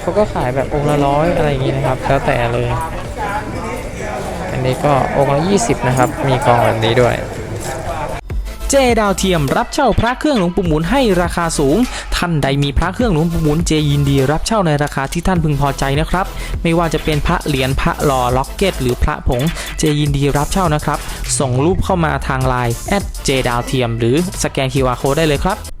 เขาก็ขายแบบองค์ละร้อยอะไรอย่างงี้นะครับ แล้วแต่เลย อันนี้ก็องค์ละ20 นะครับ มีกองแบบนี้ด้วย เจดาวเทียมรับเช่าพระเครื่องหลวงปู่หมุนให้ราคาสูง ท่านใดมีพระเครื่องหลวงปู่หมุนเจยินดี รับเช่าในราคาที่ท่านพึงพอใจนะครับ ไม่ว่าจะเป็นพระเหรียญพระหล่อล็อกเก็ต หรือพระผงเจยินดีรับเช่านะครับ ส่งรูปเข้ามาทางไลน์แอดเจดาวเทียมหรือสแกน QR Code ได้เลยครับ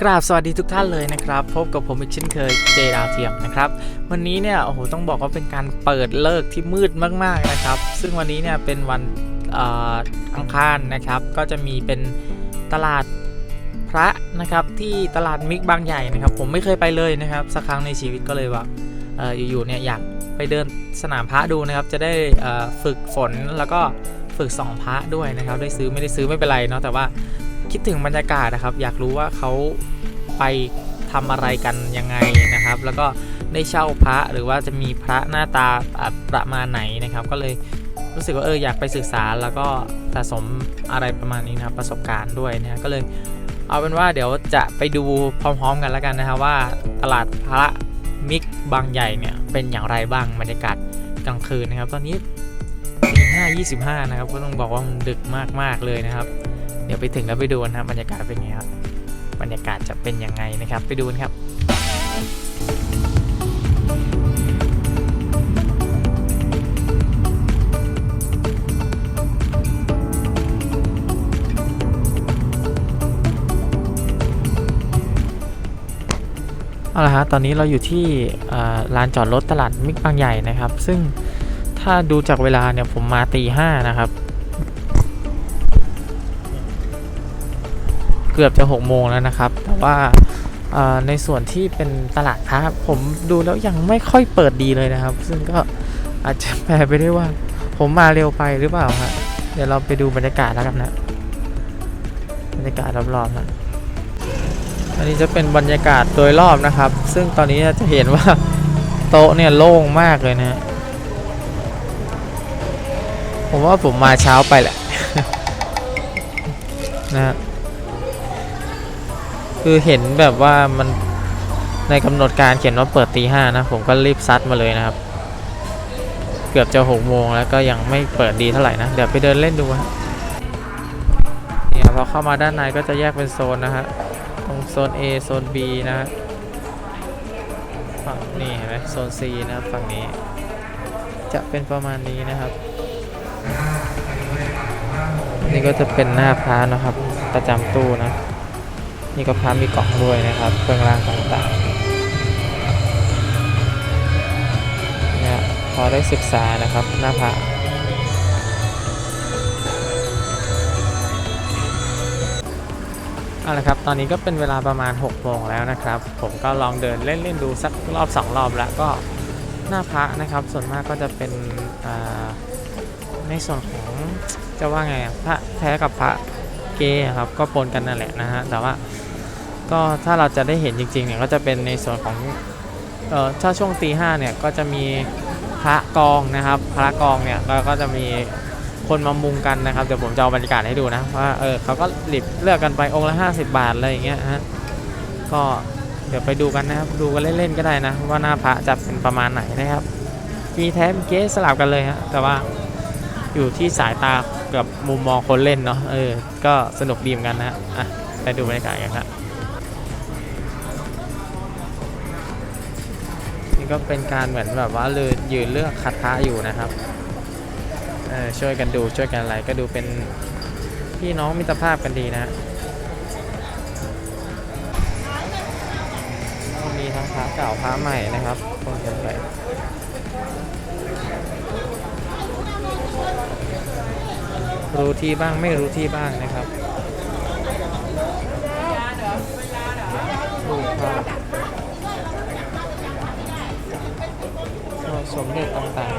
กราบสวัสดีทุกท่านเลยนะครับ พบกับผมอีกเช่นเคยเจดาวเทียมนะครับ วันนี้เนี่ยโอ้โหต้องบอกว่าเป็นการเปิดเลิกที่มืดมากๆนะครับ ซึ่งวันนี้เนี่ยเป็นวันอ,อังคารนะครับ ก็จะมีเป็นตลาดพระนะครับที่ตลาดมิกบางใหญ่นะครับ ผมไม่เคยไปเลยนะครับสักครั้งในชีวิตก็เลยว่าออยู่ๆเนี่ยอยากไปเดินสนามพระดูนะครับ จะได้ฝึกฝนแล้วก็ฝึกส่องพระด้วยนะครับ ได้ซื้อไม่ได้ซื้อไม่เป็นไรเนาะแต่ว่า คิดถึงบรรยากาศนะครับ อยากรู้ว่าเขาไปทำอะไรกันยังไงนะครับ แล้วก็ได้เช่าพระหรือว่าจะมีพระหน้าตาประมาณไหนนะครับ ก็เลยรู้สึกว่าเอออยากไปศึกษาแล้วก็สะสมอะไรประมาณนี้นะครับประสบการณ์ด้วยนะฮะก็เลยเอาเป็นว่าเดี๋ยวจะไปดูพร้อมๆกันแล้วกันนะครับว่าตลาดพระมิกบางใหญ่เนี่ยเป็นอย่างไรบ้างบรรยากาศกลางคืนนะครับ ตอนนี้ตีห้ายี่สิบห้านะครับก็ต้องบอกว่ามันดึกมากๆเลยนะครับ เดี๋ยวไปถึงแล้วไปดูนะครับบรรยากาศเป็นไงครับบรรยากาศจะเป็นยังไงนะครับ ไปดูนครับเอาละฮะตอนนี้เราอยู่ที่ลานจอดรถตลาดมิกบางใหญ่นะครับ ซึ่งถ้าดูจากเวลาเนี่ยผมมาตีห้านะครับ กือบจะ6โมงแล้วนะครับแต่ว่าในส่วนที่เป็นตลาดพระผมดูแล้วยังไม่ค่อยเปิดดีเลยนะครับ ซึ่งก็อาจจะแปลไปได้ว่า ผมมาเร็วไปหรือเปล่าฮะเดี๋ยวเราไปดูบรรยากาศแล้วกันนะบรรยากาศรอบๆนะอันนี้จะเป็นบรรยากาศโดยรอบนะครับ ซึ่งตอนนี้จะเห็นว่าโต๊ะเนี่ยโล่งมากเลยนะผมว่าผมมาเช้าไปแหละนะ คือเห็นแบบว่ามันในกำหนดการเขียนว่าเปิดตีห้านะ ผมก็รีบซัดมาเลยนะครับ เกือบจะหกโมงแล้วก็ยังไม่เปิดดีเท่าไหร่นะ เดี๋ยวไปเดินเล่นดูฮะเนี่ยพอเข้ามาด้านในก็จะแยกเป็นโซนนะฮะตรงโซน A โซน B นะฮะฝั่งนี่เห็นไหมโซน C นะครับฝั่งนี้ จะเป็นประมาณนี้นะครับ นี่ก็จะเป็นหน้าพระนะครับ ประจำตู้นะ นี่ก็พระมีกล่องด้วยนะครับเครื่องรางต่างๆเนี่ยพอได้ศึกษานะครับหน้าพระเอาละครับ ตอนนี้ก็เป็นเวลาประมาณ6โมงแล้วนะครับ ผมก็ลองเดินเล่นๆดูสักรอบ 2 รอบแล้วก็หน้าพระนะครับ ส่วนมากก็จะเป็นในส่วนของจะว่าไงพระแท้กับพระ เกย์อะครับก็ปนกันนั่นแหละนะฮะแต่ว่าก็ถ้าเราจะได้เห็นจริงๆเนี่ยก็จะเป็นในส่วนของเออถ้าช่วงตีห้าเนี่ยก็จะมีพระกองนะครับพระกองเนี่ยแล้วก็จะมีคนมามุงกันนะครับเดี๋ยวผมจะเอาบรรยากาศให้ดูนะว่าเออเขาก็หลิบเลือกกันไปองค์ละ 50 บาทอะไรอย่างเงี้ยฮะก็เดี๋ยวไปดูกันนะครับดูกันเล่นๆก็ได้นะว่าหน้าพระจะเป็นประมาณไหนนะครับมีแท้มีเก๊สลับกันเลยฮะแต่ว่า อยู่ที่สายตากับมุมมองคนเล่นเนาะเออก็สนุกดีเหมือนกันนะฮะอะไปดูบรรยากาศกันครับนี่ก็เป็นการเหมือนแบบว่าเลือยืนเลือกคัดค้าอยู่นะครับเออช่วยกันดูช่วยกันอะไรก็ดูเป็นพี่น้องมิตรภาพกันดีนะฮะมีทั้งพระเก่าพระใหม่นะครับคนกันไป รู้ที่บ้างไม่รู้ที่บ้างนะครับดูภาพก็สมเด็จต่างๆ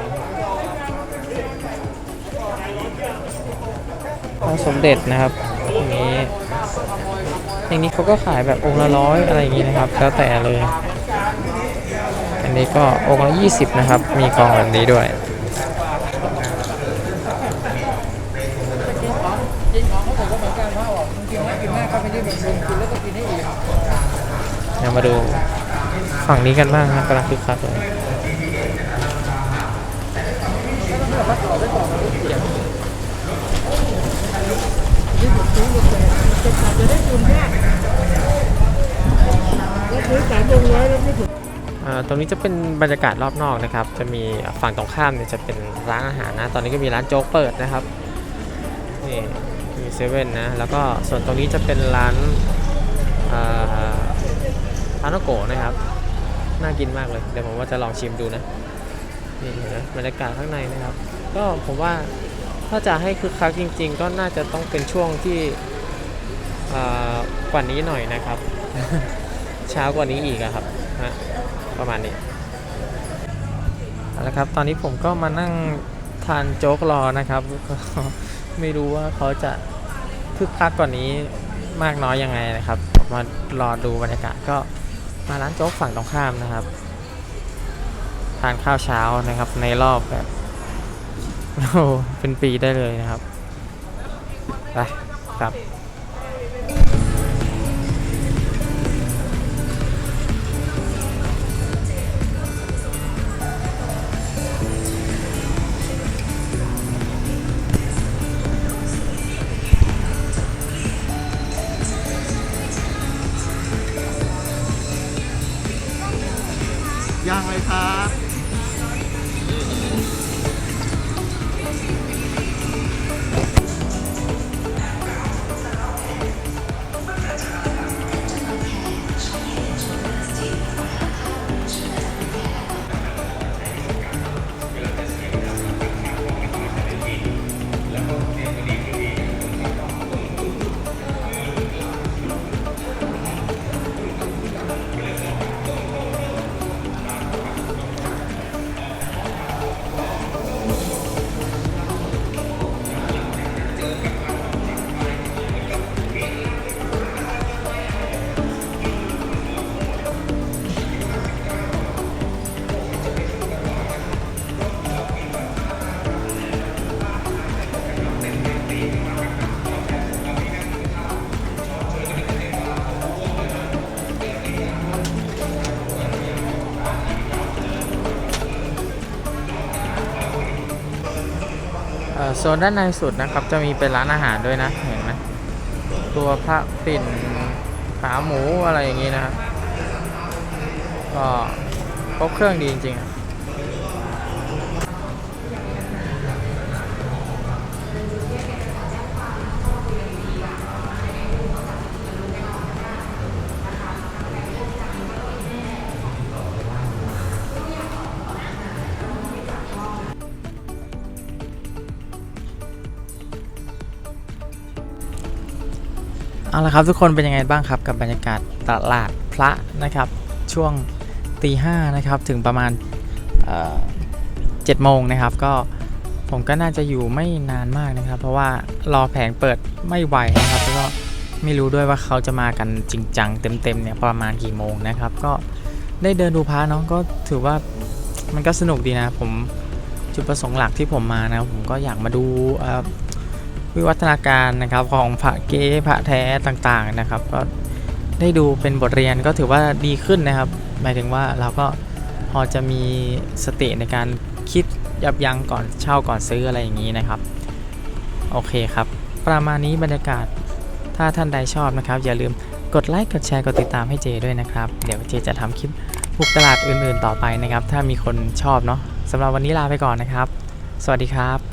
พระสมเด็จนะครับอย่างนี้อย่างนี้เขาก็ขายแบบองค์ละร้อยอะไรอย่างนี้นะครับ แล้วแต่เลย อันนี้ก็องค์ละยี่สิบนะครับ มีกองแบบนี้ด้วย เดี๋ยวมาดูฝั่งนี้กันบ้างครับกำลังคึกคักเลยตรงนี้จะเป็นบรรยากาศรอบนอกนะครับ จะมีฝั่งตรงข้ามเนี่ยจะเป็นร้านอาหารนะ ตอนนี้ก็มีร้านโจ๊กเปิดนะครับนี่ เซเว่นนะ แล้วก็ส่วนตรงนี้จะเป็นร้านอ่าทานโกะนะครับ น่ากินมากเลย เดี๋ยวผมว่าจะลองชิมดูนะ นี่เห็นไหมบรรยากาศข้างในนะครับ ก็ผมว่าถ้าจะให้คึกคักจริง ๆ ก็น่าจะต้องเป็นช่วงที่กว่านี้หน่อยนะครับ เช้ากว่านี้อีกครับนะประมาณนี้เอาละครับ ตอนนี้ผมก็มานั่งทานโจ๊กรอนะครับ ไม่รู้ว่าเขาจะ คึกคักกว่านี้มากน้อยยังไงนะครับผมมารอดูบรรยากาศก็มาร้านโจ๊กฝั่งตรงข้ามนะครับ ทานข้าวเช้านะครับในรอบแบบโอ้เป็นปีได้เลยนะครับไปครับ โซนด้านในสุดนะครับ จะมีเป็นร้านอาหารด้วยนะ เห็นไหมตัวพระปิ่นขาหมูอะไรอย่างนี้นะครับ ก็ครบเครื่องดีจริงๆ เอาละครับทุกคนเป็นยังไงบ้างครับกับบรรยากาศตลาดพระนะครับ ช่วงตีห้านะครับถึงประมาณเจ็ดโมงนะครับ ก็ผมก็น่าจะอยู่ไม่นานมากนะครับ เพราะว่ารอแผงเปิดไม่ไหวนะครับแล้วก็ไม่รู้ด้วยว่าเขาจะมากันจริงจังเต็มๆเนี่ยประมาณกี่โมงนะครับ ก็ได้เดินดูพระเนาะก็ถือว่ามันก็สนุกดีนะผมจุดประสงค์หลักที่ผมมานะผมก็อยากมาดู วิวัฒนาการนะครับของพระเก๊พระแท้ต่างๆนะครับ ก็ได้ดูเป็นบทเรียนก็ถือว่าดีขึ้นนะครับ หมายถึงว่าเราก็พอจะมีสติในการคิดยับยั้งก่อนเช่าก่อนซื้ออะไรอย่างนี้นะครับ โอเคครับ ประมาณนี้บรรยากาศถ้าท่านใดชอบนะครับ อย่าลืมกดไลค์กดแชร์กดติดตามให้เจด้วยนะครับ เดี๋ยวเจจะทำคลิปบุกตลาดอื่นๆต่อไปนะครับ ถ้ามีคนชอบเนาะสำหรับวันนี้ลาไปก่อนนะครับ สวัสดีครับ